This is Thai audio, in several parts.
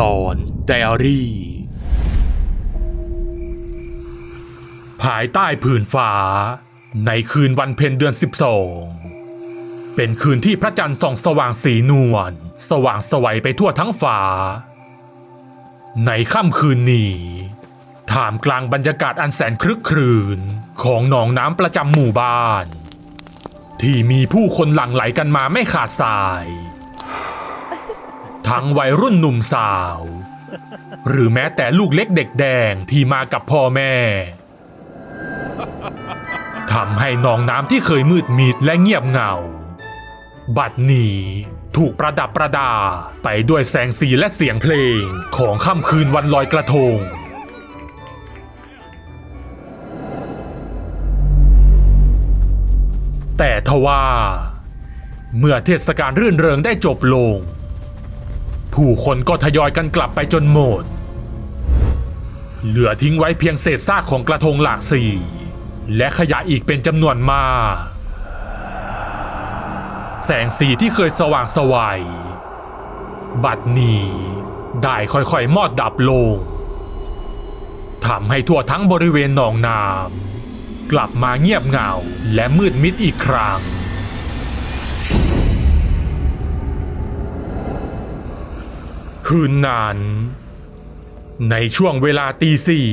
ลอนไดอารี่ ภายใต้ผืนฟ้า ในคืนวันเพ็ญเดือน 12 เป็นคืนที่พระจันทร์ส่องสว่างสีนวลสว่างสวัยไปทั่วทั้งฟ้า ในค่ำคืนนี้ท่ามกลางบรรยากาศอันแสนครึกครื้นของหนองน้ำประจำหมู่บ้าน ที่มีผู้คนหลั่งไหลกันมาไม่ขาดสาย ทั้งวัยรุ่นหนุ่มสาว หรือแม้แต่ลูกเล็กเด็กแดงที่มากับพ่อแม่ทำให้หนองน้ำที่เคยมืดมิดและเงียบเหงา บัดนี้ถูกประดับประดาไปด้วยแสงสีและเสียงเพลงของค่ำคืนวันลอยกระทง แต่ทว่า เมื่อเทศกาลรื่นเริงได้จบลง ผู้คนก็ทยอยกันกลับไปจนหมด เหลือทิ้งไว้เพียงเศษซากของกระทงหลากสีและขยะอีกเป็นจำนวนมาก แสงสีที่เคยสว่างสวัย บัดนี้ได้ค่อยๆ มอดดับลงทำให้ทั่วทั้งบริเวณหนองน้ำกลับมาเงียบเหงาและมืดมิดอีกครั้ง คืนนั้น ในช่วงเวลาตีสี่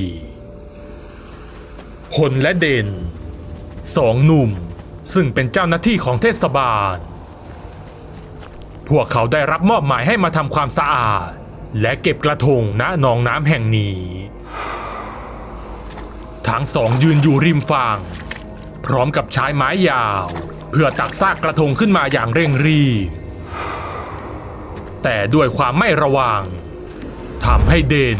พลและเด่นสองหนุ่มซึ่งเป็นเจ้าหน้าที่ของเทศบาล พวกเขาได้รับมอบหมายให้มาทำความสะอาด และเก็บกระทงณหนองน้ำแห่งนี้ ทั้งสองยืนอยู่ริมฝั่ง พร้อมกับใช้ไม้ยาว เพื่อตักซากกระทงขึ้นมาอย่างเร่งรีบ แต่ด้วยความไม่ระวังทำให้เดน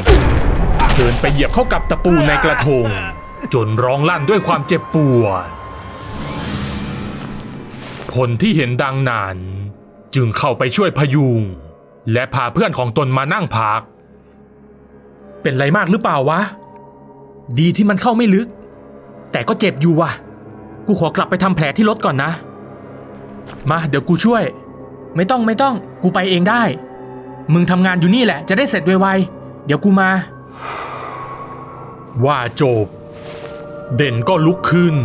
เดินไปเหยียบเข้ากับตะปูในกระทง จนร้องลั่นด้วยความเจ็บปวดผลที่เห็นดังนั้นจึงเข้าไปช่วยพยุง และพาเพื่อนของตนมานั่งพัก เป็นไรมากหรือเปล่าวะ ดีที่มันเข้าไม่ลึก แต่ก็เจ็บอยู่ว่ะ กูขอกลับไปทำแผลที่รถก่อนนะ มาเดี๋ยวกูช่วย ไม่ต้องไม่ต้อง กูไปเองได้ มึงทำงานอยู่นี่แหละ จะได้เสร็จไวๆ เดี๋ยวกูมา ว่าจบ เด่นก็ลุกขึ้น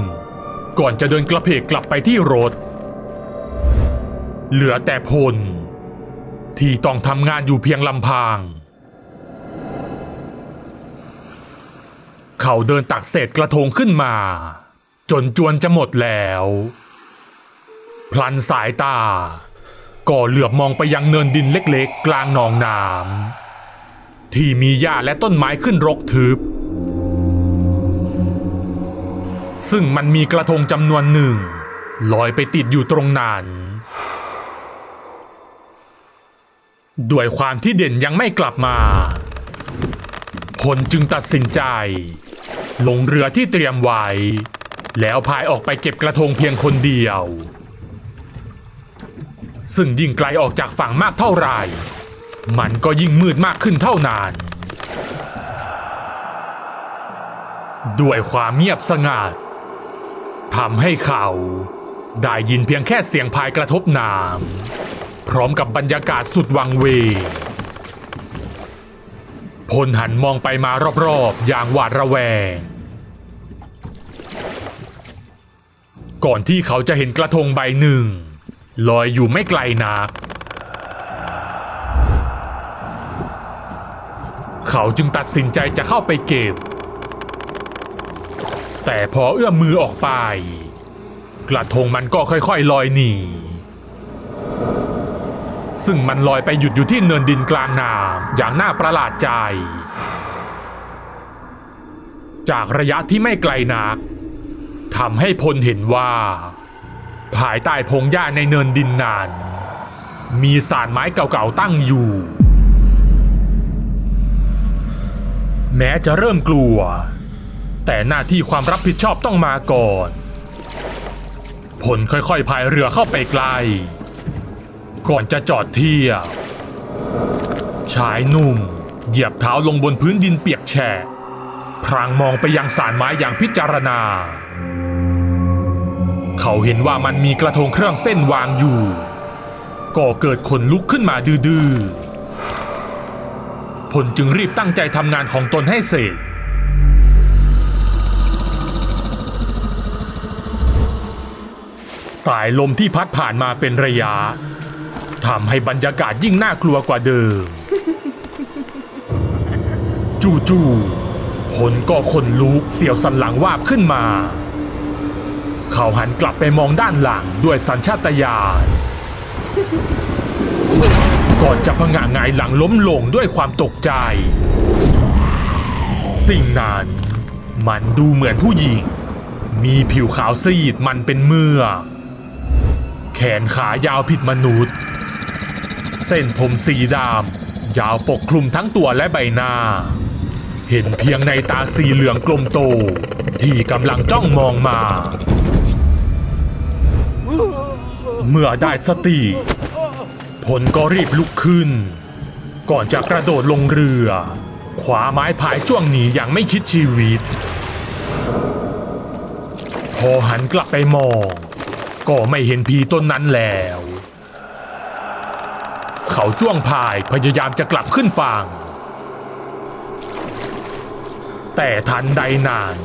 ก่อนจะเดินกระเพกกลับไปที่รถ เหลือแต่พล ที่ต้องทำงานอยู่เพียงลำพัง เขาเดินตักเศษกระทงขึ้นมา จนจวนจะหมดแล้ว พลันสายตา ก็เหลือบมองไปยังเนินดินเล็กๆ กลางหนองน้ำที่มีหญ้าและต้นไม้ขึ้นรกทึบ ซึ่งมันมีกระทงจำนวนหนึ่งลอยไปติดอยู่ตรงนั้นด้วยความที่เด่นยังไม่กลับมา พลจึงตัดสินใจ ลงเรือที่เตรียมไว้ แล้วพายออกไปเก็บกระทงเพียงคนเดียว ซึ่งยิ่งไกลออกจากฝั่งมากเท่าไรมันก็ยิ่งมืดมากขึ้นเท่านั้นด้วยความเงียบสงัดทำให้เขาได้ยินเพียงแค่เสียงพายกระทบน้ำพร้อมกับบรรยากาศสุดวังเวงพลหันมองไปมารอบๆ อย่างหวาดระแวง ก่อนที่เขาจะเห็นกระทงใบหนึ่ง ลอยอยู่ไม่ไกลนักเขาจึงตัดสินใจจะเข้าไปเก็บ แต่พอเอื้อมมือออกไป กระทงมันก็ค่อยๆลอยหนีซึ่งมันลอยไปหยุดอยู่ที่เนินดินกลางน้ำอย่างน่าประหลาดใจ จากระยะที่ไม่ไกลนักทำให้พลเห็นว่า ภายใต้พงหญ้าในเนินดินนั้นมีสารไม้เก่าๆตั้งอยู่ แม้จะเริ่มกลัว แต่หน้าที่ความรับผิดชอบต้องมาก่อน ผลค่อยๆพายเรือเข้าไปไกล ก่อนจะจอดเทียบชายหนุ่ม เหยียบเท้าลงบนพื้นดินเปียกแฉะพรางมองไปยังสารไม้อย่างพิจารณา เขาเห็นว่ามันมีกระทงเครื่องเส้นวางอยู่ ก็เกิดขนลุกขึ้นมาดื้อๆพลจึงรีบตั้งใจทำงานของตนให้เสร็จ สายลมที่พัดผ่านมาเป็นระยะทำให้บรรยากาศยิ่งน่ากลัวกว่าเดิม จู่ๆพลก็ขนลุกเสียวสันหลังวาบขึ้นมา เขาหันกลับไปมองด้านหลังด้วยสัญชาตญาณก่อนจะพงะงายหลังล้มลงด้วยความตกใจ สิ่งนั้นมันดูเหมือนผู้หญิง มีผิวขาวซีดมันเป็นเมือกแขนขายาวผิดมนุษย์ เส้นผมสีดำยาวปกคลุมทั้งตัวและใบหน้า เห็นเพียงในตาสีเหลืองกลมโต ที่กำลังจ้องมองมา เมื่อได้สติ พลก็รีบลุกขึ้น ก่อนจะกระโดดลงเรือ ขวาไม้พายจ้วงหนีอย่างไม่คิดชีวิต พอหันกลับไปมอง ก็ไม่เห็นผีต้นนั้นแล้ว เขาจ้วงพายพยายามจะกลับขึ้นฝั่งแต่ทันใดนั้น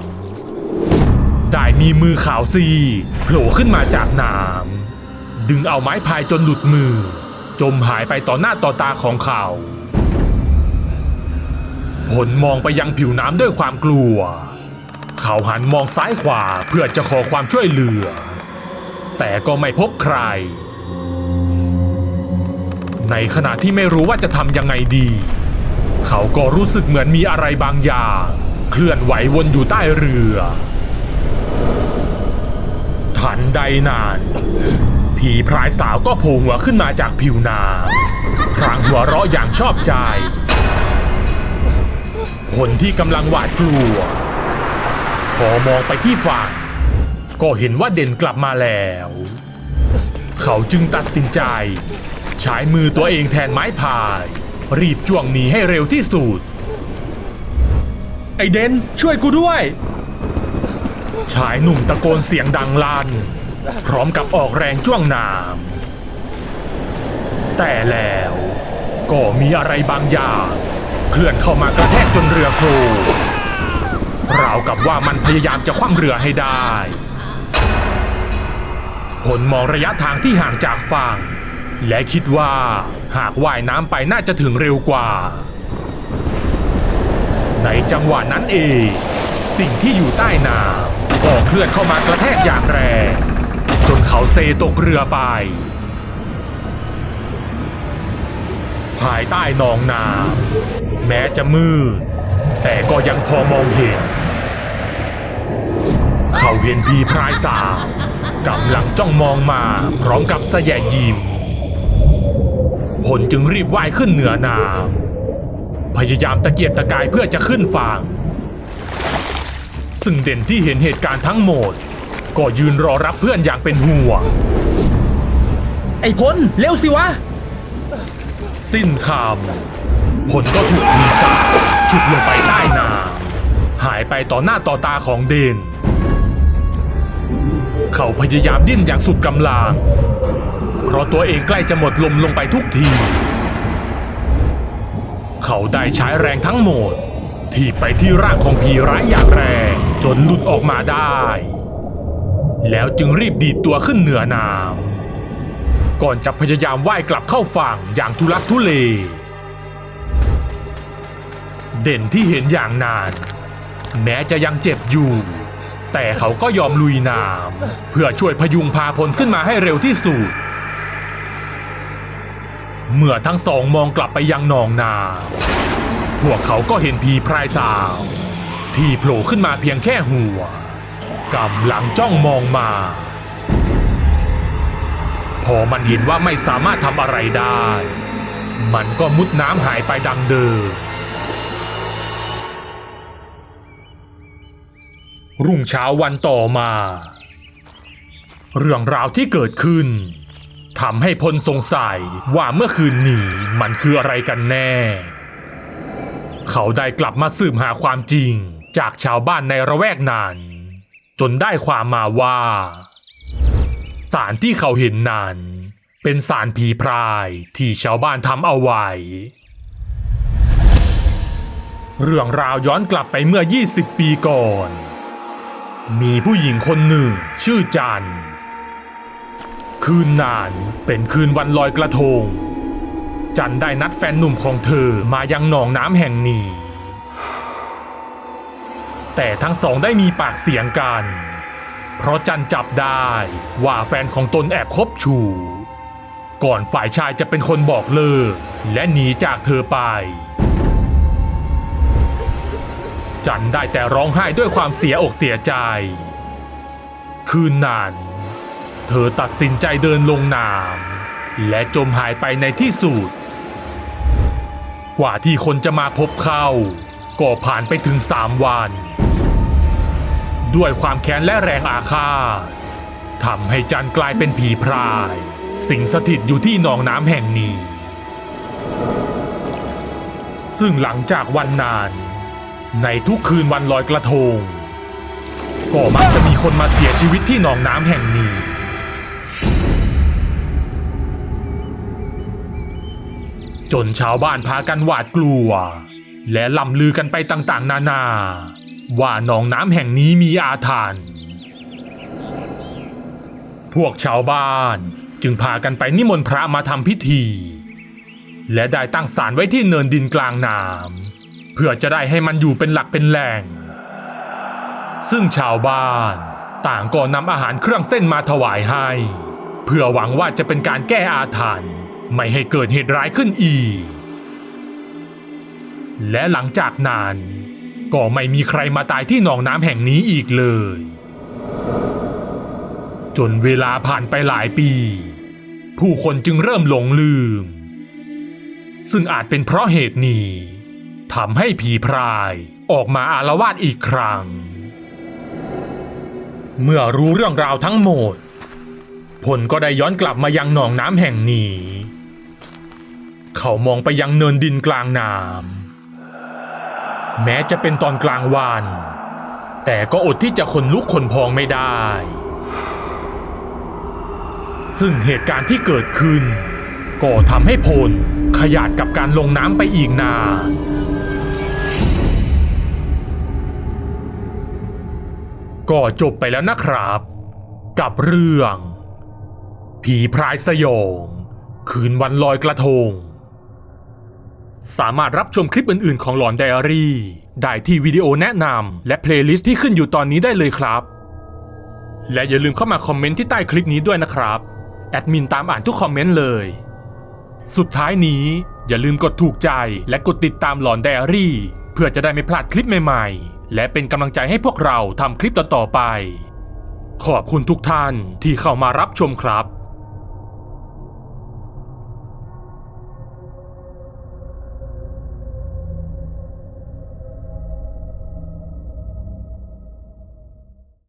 ได้มีมือขาวซีโผล่ขึ้นมาจากน้ำดึงเอาไม้พายจนหลุดมือ จมหายไปต่อหน้าต่อตาของเขาผลมองไปยังผิวน้ำด้วยความกลัว เขาหันมองซ้ายขวาเพื่อจะขอความช่วยเหลือ แต่ก็ไม่พบใคร ในขณะที่ไม่รู้ว่าจะทำยังไงดี เขาก็รู้สึกเหมือนมีอะไรบางอย่าง เคลื่อนไหววนอยู่ใต้เรือ ทันใดนาน ผีพรายสาวก็โผล่หัวขึ้นมาจากผิวน้ำพรางหัวเราะอย่างชอบใจ คนที่กำลังหวาดกลัว พอมองไปที่ฝั่งก็เห็นว่าเด่นกลับมาแล้ว เขาจึงตัดสินใจ ใช้มือตัวเองแทนไม้พาย รีบจ้วงหนีให้เร็วที่สุด ไอเดนช่วยกูด้วย ชายหนุ่มตะโกนเสียงดังลั่นพร้อมกับออกแรงจ้วงน้ำแต่แล้วก็มีอะไรบางอย่างเคลื่อนเข้ามากระแทกจนเรือโคลงราวกับว่ามันพยายามจะคว่ำเรือให้ได้ผลมองระยะทางที่ห่างจากฝั่ง และคิดว่าหากว่ายน้ำไปน่าจะถึงเร็วกว่า ในจังหวะนั้นเอง สิ่งที่อยู่ใต้น้ำ ก็เคลื่อนเข้ามากระแทกอย่างแรง จนเขาเซตกเรือไป ภายใต้หนองน้ำแม้จะมืดแต่ก็ยังพอมองเห็น เขาเห็นพีพรายสาวกำลังจ้องมองมาพร้อมกับแสยยิ้มผลจึงรีบว่ายขึ้นเหนือน้ำพยายามตะเกียกตะกายเพื่อจะขึ้นฝั่ง ซึ่งเด่นที่เห็นเหตุการณ์ทั้งหมด ก็ยืนรอรับเพื่อนอย่างเป็นห่วง ไอ้พลเร็วสิวะ สิ้นคำผลก็ถูกมีสาบฉุดลงไปใต้น้ำหายไปต่อหน้าต่อตาของเดนเขาพยายามดิ้นอย่างสุดกำลัง เพราะตัวเองใกล้จะหมดลมลงไปทุกที เขาได้ใช้แรงทั้งหมด ที่ไปที่ร่างของผีร้ายอย่างแรง จนหลุดออกมาได้ แล้วจึงรีบดีดตัวขึ้นเหนือน้ำก่อนจะพยายามว่ายกลับเข้าฝั่งอย่างทุลักทุเล เด่นที่เห็นอย่างนานแม้จะยังเจ็บอยู่ แต่เขาก็ยอมลุยน้ำเพื่อช่วยพยุงพาพลขึ้นมาให้เร็วที่สุดเมื่อทั้งสองมองกลับไปยังหนองนา พวกเขาก็เห็นผีพรายสาว ที่โผล่ขึ้นมาเพียงแค่หัวกำลังจ้องมองมา พอมันเห็นว่าไม่สามารถทำอะไรได้ มันก็มุดน้ำหายไปดังเดิมรุ่งเช้าวันต่อมา เรื่องราวที่เกิดขึ้นทำให้พลสงสัยว่าเมื่อคืนนี้มันคืออะไรกันแน่ เขาได้กลับมาสืบหาความจริง จากชาวบ้านในระแวกนั้นจนได้ความมาว่าสารที่เขาเห็นนั้น เป็นสารผีพรายที่ชาวบ้านทำเอาไว้ เรื่องราวย้อนกลับไปเมื่อ 20 ปีก่อน มีผู้หญิงคนหนึ่งชื่อจัน คืนนั้นเป็นคืนวันลอยกระทง จันได้นัดแฟนหนุ่มของเธอมายังหนองน้ำแห่งนี้ แต่ทั้งสองได้มีปากเสียงกัน เพราะจันจับได้ว่าแฟนของตนแอบคบชู ก่อนฝ่ายชายจะเป็นคนบอกเลิกและหนีจากเธอไป จันได้แต่ร้องไห้ด้วยความเสียอกเสียใจ คืนนั้น เธอตัดสินใจเดินลงน้ำและจมหายไปในที่สุด กว่าที่คนจะมาพบเข้าก็ผ่านไปถึงสามวัน ด้วยความแค้นและแรงอาฆาตทำให้จันกลายเป็นผีพราย สิงสถิตอยู่ที่หนองน้ำแห่งนี้ ซึ่งหลังจากวันนั้นในทุกคืนวันลอยกระทง ก็มักจะมีคนมาเสียชีวิตที่หนองน้ำแห่งนี้ จนชาวบ้านพากันหวาดกลัว และล่ำลือกันไปต่างๆ นานา ว่าหนองน้ำแห่งนี้มีอาถรรพ์พวกชาวบ้านจึงพากันไปนิมนต์พระมาทำพิธี และได้ตั้งศาลไว้ที่เนินดินกลางน้ำเพื่อจะได้ให้มันอยู่เป็นหลักเป็นแหล่ง ซึ่งชาวบ้านต่างก็นำอาหารเครื่องเส้นมาถวายให้ เพื่อหวังว่าจะเป็นการแก้อาถรรพ์ไม่ให้เกิดเหตุร้ายขึ้นอีก และหลังจากนั้น ก็ไม่มีใครมาตายที่หนองน้ำแห่งนี้อีกเลย จนเวลาผ่านไปหลายปี ผู้คนจึงเริ่มหลงลืม ซึ่งอาจเป็นเพราะเหตุนี้ทำให้ผีพรายออกมาอาละวาดอีกครั้ง เมื่อรู้เรื่องราวทั้งหมดผลก็ได้ย้อนกลับมายังหนองน้ำแห่งนี้ เขามองไปยังเนินดินกลางน้ำ แม้จะเป็นตอนกลางวัน แต่ก็อดที่จะขนลุกขนพองไม่ได้ ซึ่งเหตุการณ์ที่เกิดขึ้น ก็ทำให้พลขยาดกับการลงน้ำไปอีกนานก็จบไปแล้วนะครับ กับเรื่อง ผีพรายสยอง คืนวันลอยกระทง สามารถรับชมคลิปอื่นๆ ของหลอนไดอารี่ ได้ที่วิดีโอแนะนำและเพลย์ลิสต์ที่ขึ้นอยู่ตอนนี้ได้เลยครับ และอย่าลืมเข้ามาคอมเมนต์ที่ใต้คลิปนี้ด้วยนะครับ แอดมินตามอ่านทุกคอมเมนต์เลย สุดท้ายนี้ อย่าลืมกดถูกใจและกดติดตามหลอนไดอารี่ เพื่อจะได้ไม่พลาดคลิปใหม่ๆ และเป็นกำลังใจให้พวกเราทำคลิปต่อๆไป ขอบคุณทุกท่านที่เข้ามารับชมครับ